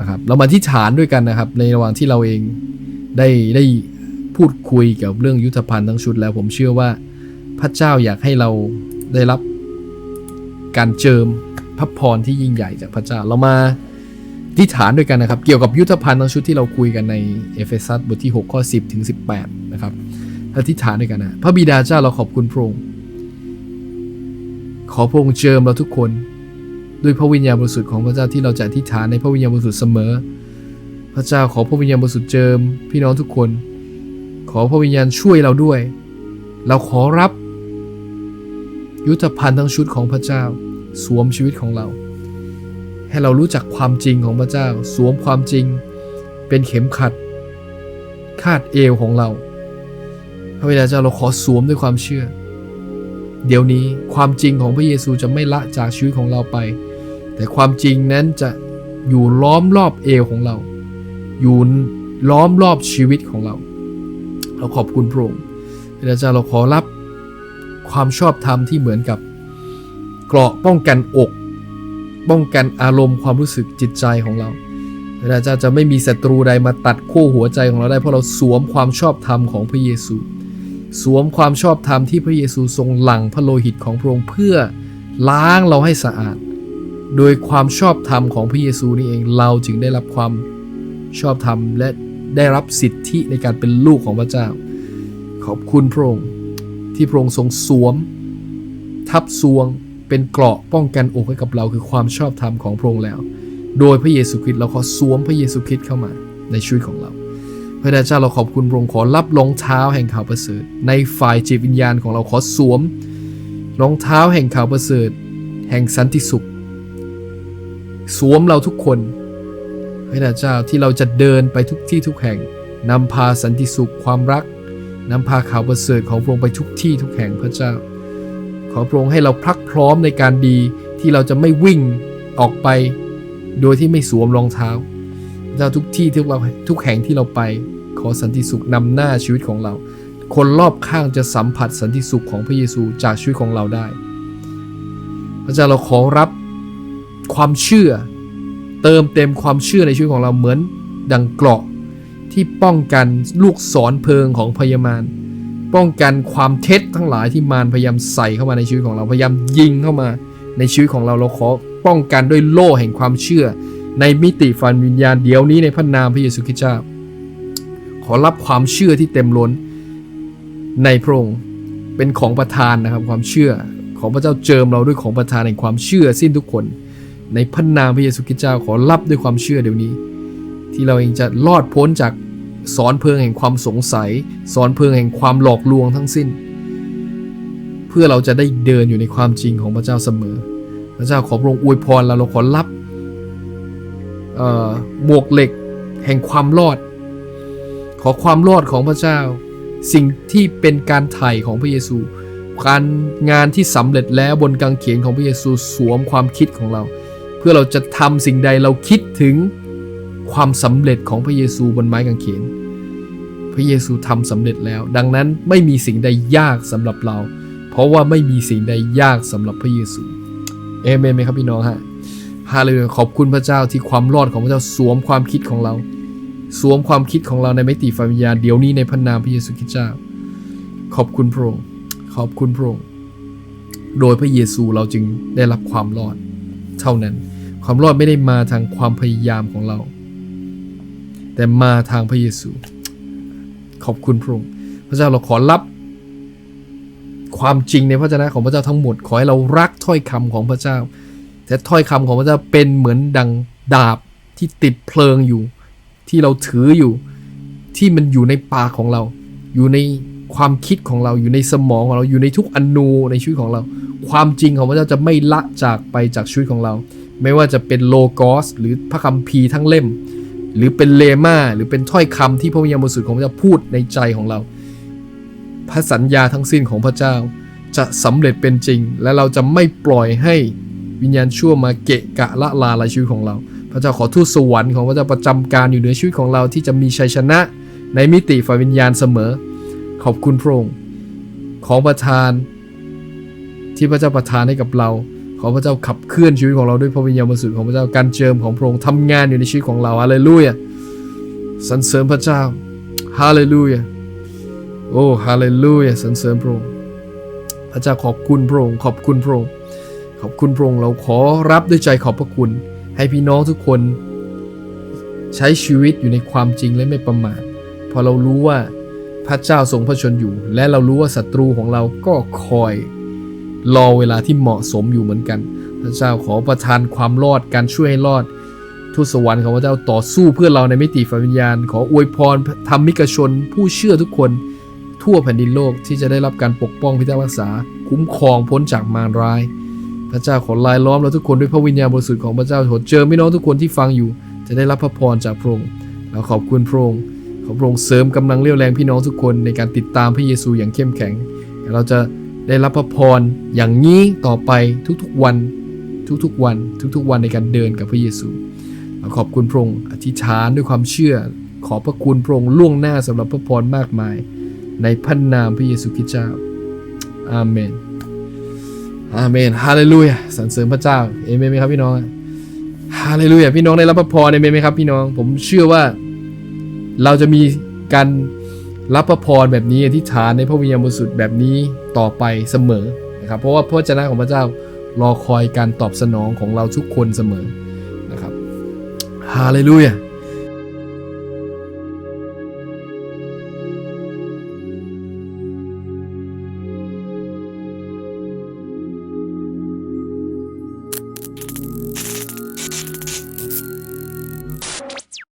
นะครับ เรามาที่ฐานด้วยกันนะครับ ในระหว่างที่เราเองได้ได้พูดคุยเกี่ยวกับเรื่องยุทธภัณฑ์ทั้งชุดแล้วผมเชื่อว่าพระเจ้าอยากให้เราได้รับการเจิมพระพรที่ยิ่งใหญ่จากพระเจ้าเรามาที่ฐานด้วยกันนะครับ เกี่ยวกับยุทธภัณฑ์ทั้งชุดที่เราคุยกันในเอเฟซัสบทที่ 6 ข้อ 10 ถึง 18 นะครับอธิษฐานด้วยกันนะพระบิดาเจ้าเราขอบคุณพระองค์ขอพระองค์เจิมเราทุกคน ด้วยพระวิญญาณบริสุทธิ์ของพระเจ้าที่เราจะอธิษฐานในพระวิญญาณบริสุทธิ์เสมอ พระเจ้าขอพระวิญญาณบริสุทธิ์เจิม พี่น้องทุกคน ขอพระวิญญาณช่วยเราด้วย เราขอรับ ยุทธภัณฑ์ทั้งชุดของพระเจ้า สวมชีวิตของเรา ให้เรารู้จักความจริงของพระเจ้า สวมความจริง เป็นเข็มขัด คาดเอวของเรา พระบิดาเจ้าเราขอสวมด้วยความเชื่อเดี๋ยวนี้ความจริงของพระเยซูจะไม่ละจากชีวิตของเราไป แต่ความจริงนั้นจะอยู่ล้อมรอบเอวของเรา อยู่ล้อมรอบชีวิตของเรา เราขอบคุณพระองค์พระเจ้าเราขอรับความชอบธรรมที่เหมือนกับเกราะป้องกันอกป้องกันอารมณ์ความรู้สึกจิตใจของเราพระเจ้าจะไม่มีศัตรูใดมาตัดขั้วหัวใจของเราได้ เพราะเราสวมความชอบธรรมของพระเยซู สวมความชอบธรรมที่พระเยซูทรงหลั่งพระโลหิตของพระองค์เพื่อล้างเราให้สะอาด โดยความชอบธรรมของพระเยซูนี่เองเราจึงได้รับความชอบธรรมและได้รับสิทธิในการเป็นลูกของพระเจ้า ขอบคุณพระองค์ที่พระองค์ทรงสวม ทับซวงเป็นเกราะป้องกันอกให้กับเราคือความชอบธรรมของพระองค์แล้ว โดยพระเยซูคริสต์เราขอสวมพระเยซูคริสต์เข้ามาในชีวิตของเรา พระเจ้าเราขอบคุณพระองค์ขอรับรองเท้าแห่งข่าวประเสริฐ ในฝ่ายจิตวิญญาณของเราขอสวมรองเท้าแห่งข่าวประเสริฐ แห่งสันติสุข สวมเราทุกคนพระเจ้าที่เราจะเดินไปทุกที่ทุกแห่งนำพาสันติสุขความรักนำพาข่าวประเสริฐของพระองค์ไปทุกที่ทุกแห่งพระเจ้า ขอพระองค์ให้เราพรักพร้อมในการดีที่เราจะไม่วิ่งออกไป โดยที่ไม่สวมรองเท้าพระเจ้าทุกที่ทุกเราทุกแห่งที่เราไป ขอสันติสุขนำหน้าชีวิตของเรา คนรอบข้างจะสัมผัสสันติสุขของพระเยซูจากชีวิตของเราได้ พระเจ้าเราขอรับความเชื่อ เติมเต็มความเชื่อในชีวิตของเราเหมือนดังเกราะที่ป้องกันลูกศรเพลิงของพยามารป้องกันความเท็จทั้งหลายที่มารพยายามใส่เข้ามาในชีวิตของเราพยายามยิงเข้ามาในชีวิตของเราเราขอป้องกันด้วยโล่แห่งความเชื่อ ในมิติฝันวิญญาณเดี๋ยวนี้ในพระนามพระเยซูคริสต์เจ้า ขอรับความเชื่อที่เต็มล้นในพระองค์เป็นของประทานนะครับความเชื่อของพระเจ้าเจิมเราด้วยของประทานแห่งความเชื่อสิ้นทุกคน ในพระนามพระเยซูคริสต์เจ้าขอรับด้วยความเชื่อเดี๋ยวนี้ ที่เราเองจะรอดพ้นจากสอนเพลิงแห่งความสงสัย สอนเพลิงแห่งความหลอกลวงทั้งสิ้น เพื่อเราจะได้เดินอยู่ในความจริงของพระเจ้าเสมอ พระเจ้าขอพระองค์อวยพรเราเราขอรับหมวกเหล็กแห่งความรอด ขอความรอดของพระเจ้า สิ่งที่เป็นการไถ่ของพระเยซูการงานที่สำเร็จแล้วบนกางเขนของพระเยซูสวมความคิดของเรา เพื่อเราจะทำสิ่งใดเราคิดถึงความสำเร็จของพระเยซูบนไม้กางเขน พระเยซูทำสำเร็จแล้ว ดังนั้นไม่มีสิ่งใดยากสำหรับเรา เพราะว่าไม่มีสิ่งใดยากสำหรับพระเยซูเอเมนไหมครับพี่น้องฮะฮาเลลูยาขอบคุณพระเจ้าที่ความรอดของพระเจ้าสวมความคิดของเรา สวมความคิดของเราในมิติฝ่ายวิญญาณเดี๋ยวนี้ในพระนามพระเยซูคริสต์เจ้า ขอบคุณพระองค์ขอบคุณพระองค์โดยพระเยซูเราจึงได้รับความรอดเท่านั้น ความรอดไม่ได้มาทางความพยายามของเรา แต่มาทางพระเยซู ขอบคุณพระองค์พระเจ้าเราขอรับความจริงในพระเจ้าของพระเจ้าทั้งหมด ขอให้เรารักถ้อยคำของพระเจ้า แต่ถ้อยคำของพระเจ้าเป็นเหมือนดังดาบที่ติดเพลิงอยู่ ที่เราถืออยู่ที่มันอยู่ในปากของเรา อยู่ในความคิดของเราอยู่ในสมองของเราอยู่ในทุกอนูในชีวิตของเรา ความจริงของพระเจ้าจะไม่ละจากไปจากชีวิตของเรา ไม่ว่าจะเป็นโลโกสหรือพระคัมภีร์ทั้งเล่ม หรือเป็นเลมาหรือเป็นถ้อยคำที่พระวิญญาณบริสุทธิ์ของพระเจ้าพูดในใจของเรา พระสัญญาทั้งสิ้นของพระเจ้าจะสำเร็จเป็นจริง และเราจะไม่ปล่อยให้วิญญาณชั่วมาเกะกะละลาลายชีวิตของเรา พระเจ้าขอทูตสวรรค์ของพระเจ้าประจำการอยู่ในชีวิตของเราที่จะมีชัยชนะ ในมิติฝ่ายวิญญาณเสมอ ขอบคุณพระองค์ของประทานที่พระเจ้าประทานให้กับเรา ขอพระเจ้าขับเคลื่อนชีวิตของเราด้วยพระวิญญาณบริสุทธิ์ของพระเจ้าการเจิมของพระองค์ทำงานอยู่ในชีวิตของเราฮาเลลูยาสรรเสริญพระเจ้าฮาเลลูยาโอ้ฮาเลลูยาสรรเสริญพระองค์พระเจ้าขอบคุณพระองค์ขอบคุณพระองค์ขอบคุณพระองค์เราขอรับด้วยใจขอบพระคุณ ให้พี่น้องทุกคน ใช้ชีวิตอยู่ในความจริงและไม่ประมาทพอเรารู้ว่าพระเจ้าทรงพระชนอยู่ และเรารู้ว่าศัตรูของเราก็คอย รอเวลาที่เหมาะสมอยู่เหมือนกัน พระเจ้าขอประทานความรอดการช่วยให้รอดทูตสวรรค์ของพระเจ้าต่อสู้เพื่อเราในมิติฝ่ายวิญญาณ ขออวยพรธรรมิกชน ผู้เชื่อทุกคนทั่วแผ่นดินโลกที่จะได้รับการปกป้องพิทักษ์รักษา คุ้มครองพ้นจากมารร้าย พระเจ้าขอลายล้อมเราทุกคนด้วยพระวิญญาณบริสุทธิ์ของพระเจ้าขอเจอพี่น้องทุกคนที่ฟังอยู่ จะได้รับพระพรจากพระองค์เราขอบคุณพระองค์ขอพระองค์เสริมกำลังเรี่ยวแรงพี่น้องทุกคนในการติดตามพระเยซูอย่างเข้มแข็งเราจะ ได้รับพระพรอย่างนี้ต่อไปทุกๆวันทุกๆวันทุกๆวันในการเดินกับพระเยซูเราขอบคุณพระองค์อธิษฐานด้วยความเชื่อ ขอพระคุณพระองค์ล่วงหน้าสำหรับพระพรมากมาย ในพระนามพระเยซูคริสต์เจ้าอาเมนอาเมนฮาเลลูยาสรรเสริญพระเจ้าเอเมนไหมครับพี่น้องฮาเลลูยาพี่น้องได้รับพระพรเอเมนไหมครับพี่น้อง ผมเชื่อว่าเราจะมีการ รับพระพรแบบนี้อธิษฐานในพระวิญญาณบริสุทธิ์แบบนี้ต่อไปเสมอนะครับเพราะว่าพระเจนะของพระเจ้ารอคอยการตอบสนองของเราทุกคนเสมอนะครับฮาเลลูยา